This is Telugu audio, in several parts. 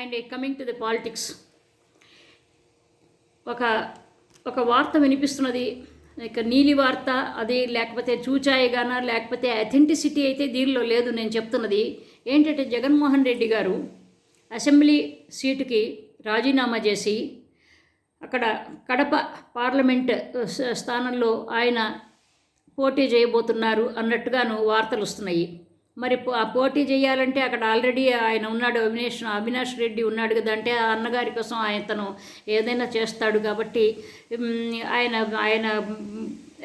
And coming to the politics. ఒక ఒక వార్త వినిపిస్తున్నది. ఇక నీలి వార్త అది లేకపోతే చూచాయిగాన లేకపోతే అథెంటిసిటీ అయితే దీనిలో లేదు నేను చెప్తున్నది. ఏంటంటే జగన్మోహన్ రెడ్డి గారు అసెంబ్లీ సీటుకి రాజీనామా చేసి అక్కడ కడప పార్లమెంట్ స్థానంలో ఆయన పోటీ చేయబోతున్నారు అన్నట్టుగాను వార్తలు వస్తున్నాయి. మరి పో- ఆ పోటీ చేయాలంటే అక్కడ ఆల్రెడీ ఆయన ఉన్నాడు అవినేష్ అవినాష్ రెడ్డి ఉన్నాడు కదా అంటే ఆ అన్నగారి కోసం ఆయన తను ఏదైనా చేస్తాడు కాబట్టి ఆయన ఆయన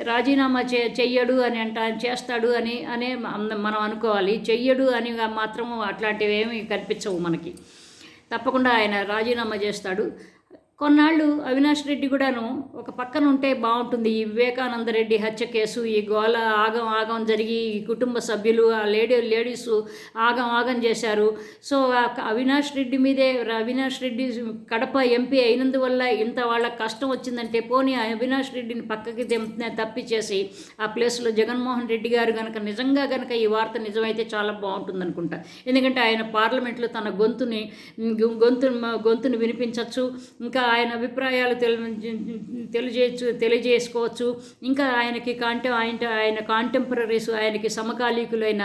రాజీనామా చే చెయ్యడు అని అంట చేస్తాడు అని అనే మనం అనుకోవాలి. చెయ్యడు అని మాత్రము అట్లాంటివి ఏమి కనిపించవు మనకి. తప్పకుండా ఆయన రాజీనామా చేస్తాడు. కొన్నాళ్ళు అవినాష్ రెడ్డి కూడాను ఒక పక్కన ఉంటే బాగుంటుంది ఈ వివేకానంద రెడ్డి హత్య కేసు ఈ గోల ఆగం ఆగం జరిగి ఈ కుటుంబ సభ్యులు ఆ లేడీ లేడీస్ ఆగం ఆగం చేశారు. సో ఆ అవినాష్ రెడ్డి మీదే అవినాష్ రెడ్డి కడప ఎంపీ అయినందువల్ల ఇంత వాళ్ళ కష్టం వచ్చిందంటే పోనీ ఆ అవినాష్ రెడ్డిని పక్కకి తెం- తప్పిచేసి ఆ ప్లేస్లో జగన్మోహన్ రెడ్డి గారు కనుక నిజంగా కనుక ఈ వార్త నిజమైతే చాలా బాగుంటుంది అనుకుంటా ఎందుకంటే ఆయన పార్లమెంట్లో తన గొంతుని గొంతు గొంతుని వినిపించవచ్చు ఇంకా ఆయన అభిప్రాయాలు తెలియజేయచ్చు తెలియజేసుకోవచ్చు. ఇంకా ఆయనకి కాంట ఆయన ఆయన కాంటెంపరీస్ ఆయనకి సమకాలీకులైన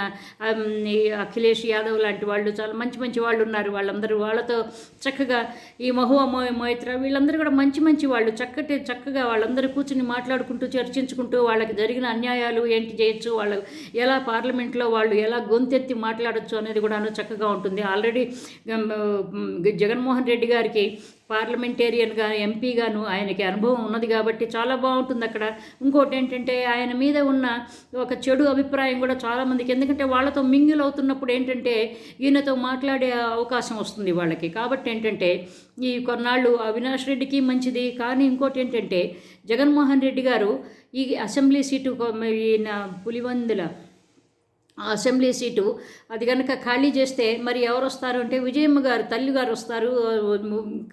ఈ అఖిలేష్ యాదవ్ లాంటి వాళ్ళు చాలా మంచి మంచి వాళ్ళు ఉన్నారు. వాళ్ళందరూ వాళ్ళతో చక్కగా ఈ మహువా మో మోయిత్ర వీళ్ళందరూ కూడా మంచి మంచి వాళ్ళు. చక్కటి చక్కగా వాళ్ళందరూ కూర్చుని మాట్లాడుకుంటూ చర్చించుకుంటూ వాళ్ళకి జరిగిన అన్యాయాలు ఏంటి చేయొచ్చు? వాళ్ళు ఎలా పార్లమెంట్లో వాళ్ళు ఎలా గొంతెత్తి మాట్లాడొచ్చు అనేది కూడా చక్కగా ఉంటుంది. ఆల్రెడీ జగన్మోహన్ రెడ్డి గారికి పార్లమెంటేరియన్గా ఎంపీగాను ఆయనకి అనుభవం ఉన్నది కాబట్టి చాలా బాగుంటుంది అక్కడ. ఇంకోటి ఏంటంటే ఆయన మీద ఉన్న ఒక చెడు అభిప్రాయం కూడా చాలామందికి ఎందుకంటే వాళ్ళతో మింగిల్ అవుతున్నప్పుడు ఏంటంటే ఈయనతో మాట్లాడే అవకాశం వస్తుంది వాళ్ళకి. కాబట్టి ఏంటంటే ఈ కొన్నాళ్ళు అవినాష్ రెడ్డికి మంచిది. కానీ ఇంకోటి ఏంటంటే జగన్మోహన్ రెడ్డి గారు ఈ అసెంబ్లీ సీటు ఈయన పులివందుల అసెంబ్లీ సీటు. అది కనుక ఖాళీ చేస్తే మరి ఎవరు వస్తారు అంటే విజయమ్మ గారు తల్లి గారు వస్తారు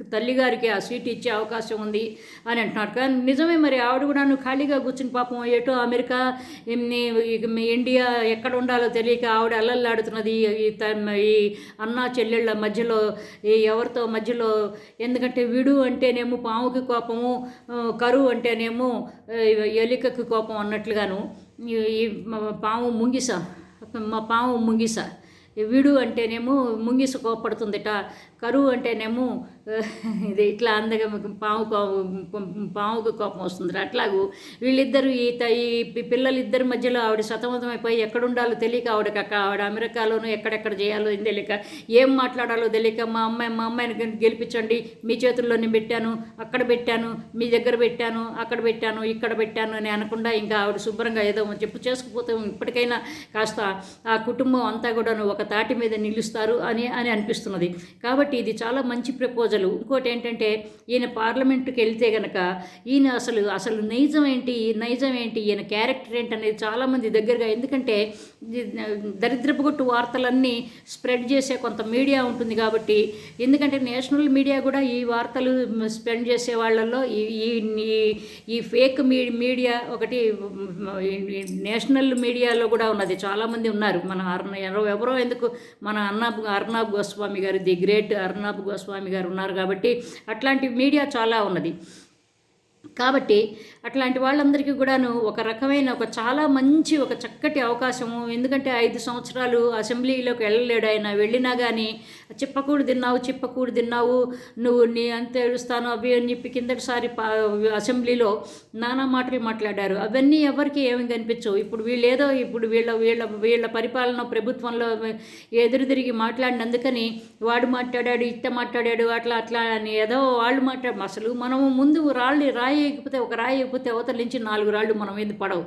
తల్లి గారికి ఆ సీటు ఇచ్చే అవకాశం ఉంది అని అంటున్నారు. కానీ నిజమే మరి ఆవిడ కూడా ఖాళీగా కూర్చుని పాపం ఎటో అమెరికా ఇండియా ఎక్కడ ఉండాలో తెలియక ఆవిడ అల్లల్లాడుతున్నది. ఈ త- ఈ అన్నా చెల్లెళ్ళ మధ్యలో ఈ ఎవరితో మధ్యలో ఎందుకంటే విడు అంటేనేమో పాముకి కోపము కరువు అంటేనేమో ఎలికకి కోపం అన్నట్లుగాను ఈ పాము ముంగిస. మా పాము ముంగిస. వీడు అంటేనేమో ముంగిస కోపడుతుందిట కరువు అంటేనేమో ఇది ఇట్లా అందగా పాము పాముకు కోపం వస్తుంది అట్లాగూ వీళ్ళిద్దరూ ఈ త- ఈ పిల్లలిద్దరి మధ్యలో ఆవిడ సతమతమైపోయి ఎక్కడుండాలో ఎక్కడ ఉండాలో తెలియక ఆవిడకి అక్క ఆవిడ అమెరికాలోనూ ఎక్కడెక్కడ చేయాలో ఏం తెలియక ఏం మాట్లాడాలో తెలియక మా అమ్మాయి మా అమ్మాయిని గెలిపించండి మీ చేతుల్లోనే పెట్టాను అక్కడ పెట్టాను మీ దగ్గర పెట్టాను అక్కడ పెట్టాను ఇక్కడ పెట్టాను అని అనకుండా ఇంకా ఆవిడ శుభ్రంగా ఏదో చెప్పు చేసుకుపోతే ఇప్పటికైనా కాస్త ఆ కుటుంబం అంతా కూడా ఒక తాటి మీద నిలుస్తారు అని అని అనిపిస్తున్నది. కాబట్టి ఇది చాలా మంచి ప్రపోజల్. ఇంకోటి ఏంటంటే ఈయన పార్లమెంటుకి వెళ్తే గనక ఈయన అసలు అసలు నైజం ఏంటి ఈ నైజం ఏంటి ఈయన క్యారెక్టర్ ఏంటి అనేది చాలామంది దగ్గరగా ఎందుకంటే ఇది దరిద్రపు కొట్టు వార్తలన్నీ స్ప్రెడ్ చేసే కొంత మీడియా ఉంటుంది కాబట్టి ఎందుకంటే నేషనల్ మీడియా కూడా ఈ వార్తలు స్ప్రెడ్ చేసే వాళ్ళల్లో ఈ ఈ- ఈ- ఫేక్ మీ మీడియా ఒకటి నేషనల్ మీడియాలో కూడా ఉన్నది. చాలామంది ఉన్నారు. మన అర్ణ ఎవరో- ఎవరో ఎందుకు మన అర్నాబ్ అర్నాబ్ గోస్వామి గారు ది గ్రేట్ అర్నాబ్ గోస్వామి గారు ఉన్నారు. కాబట్టి అట్లాంటి మీడియా చాలా ఉన్నది. కాబట్టి అట్లాంటి వాళ్ళందరికీ కూడాను ఒక రకమైన ఒక చాలా మంచి ఒక చక్కటి అవకాశము. ఎందుకంటే ఐదు సంవత్సరాలు అసెంబ్లీలోకి వెళ్ళలేడు ఆయన. వెళ్ళినా కానీ చిప్పకూడు తిన్నావు చిప్పకూడు తిన్నావు నువ్వు నీ అంత ఏడుస్తాను అవి అని చెప్పి కిందటిసారి పా అసెంబ్లీలో నానా మాటలు మాట్లాడారు. అవన్నీ ఎవరికి ఏమి కనిపించవు. ఇప్పుడు వీళ్ళేదో ఇప్పుడు వీళ్ళ వీళ్ళ వీళ్ళ పరిపాలన ప్రభుత్వంలో ఎదురు తిరిగి మాట్లాడినందుకని వాడు మాట్లాడాడు ఇట్ట మాట్లాడాడు అట్లా అట్లా అని ఏదో వాళ్ళు మాట్లాడు అసలు మనము ముందు రాళ్ళు రాయి ఎగిపోతే ఒక రాయి ఎగిపోతే అవతల నుంచి నాలుగు రాళ్ళు మన మీద పడవు.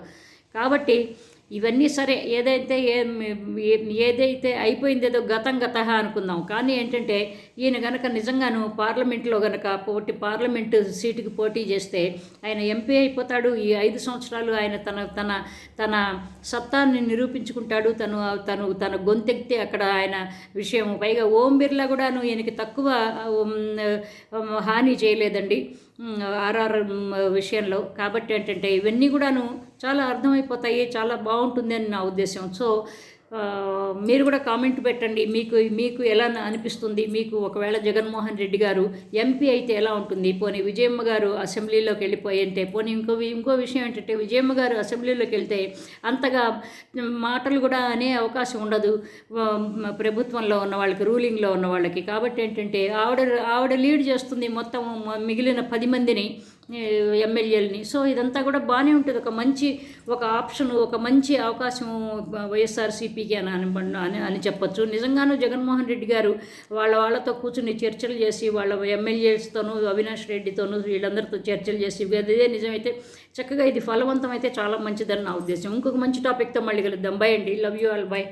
కాబట్టి ఇవన్నీ సరే ఏదైతే ఏ- ఏ- ఏదైతే అయిపోయిందేదో గతం గత అనుకుందాం. కానీ ఏంటంటే ఈయన గనక నిజంగాను పార్లమెంట్లో గనక పోటీ పార్లమెంటు సీటుకి పోటీ చేస్తే ఆయన ఎంపీ అయిపోతాడు. ఈ ఐదు సంవత్సరాలు ఆయన తన తన తన సత్తాన్ని నిరూపించుకుంటాడు. తను తను తన గొంతెత్తి అక్కడ ఆయన విషయం. పైగా ఓం బిర్లా కూడాను ఈయనకి తక్కువ హాని చేయలేదండి. ఆర్ఆర్ విషయంలో. కాబట్టి ఏంటంటే ఇవన్నీ కూడాను చాలా అర్థమైపోతాయి చాలా బాగుంటుంది అని నా ఉద్దేశం. సో మీరు కూడా కామెంట్ పెట్టండి. మీకు మీకు ఎలా అనిపిస్తుంది? మీకు ఒకవేళ జగన్మోహన్ రెడ్డి గారు ఎంపీ అయితే ఎలా ఉంటుంది? పోనీ విజయమ్మ గారు అసెంబ్లీలోకి వెళ్ళిపోయి అంటే పోనీ ఇంకో ఇంకో విషయం ఏంటంటే విజయమ్మ గారు అసెంబ్లీలోకి వెళ్తే అంతగా మాటలు కూడా అనే అవకాశం ఉండదు. ప్రభుత్వంలో ఉన్న వాళ్ళకి రూలింగ్లో ఉన్న వాళ్ళకి. కాబట్టి ఏంటంటే ఆవిడ ఆవిడ లీడ్ చేస్తుంది మొత్తం మిగిలిన పది మందిని ఎమ్మెల్యేలని. సో ఇదంతా కూడా బాగానే ఉంటుంది. ఒక మంచి ఒక ఆప్షన్ ఒక మంచి అవకాశం వైఎస్ఆర్సీపీకి అని అని అని అని చెప్పొచ్చు. నిజంగానూ జగన్మోహన్ రెడ్డి గారు వాళ్ళ వాళ్ళతో కూర్చుని చర్చలు చేసి వాళ్ళ ఎమ్మెల్యేస్తోనూ అవినాష్ రెడ్డితోనూ వీళ్ళందరితో చర్చలు చేసి అదే నిజమైతే చక్కగా ఇది ఫలవంతం అయితే చాలా మంచిదని నా ఉద్దేశం. ఇంకొక మంచి టాపిక్తో మళ్ళీ కలుద్దాం. బై అండి. Love you all by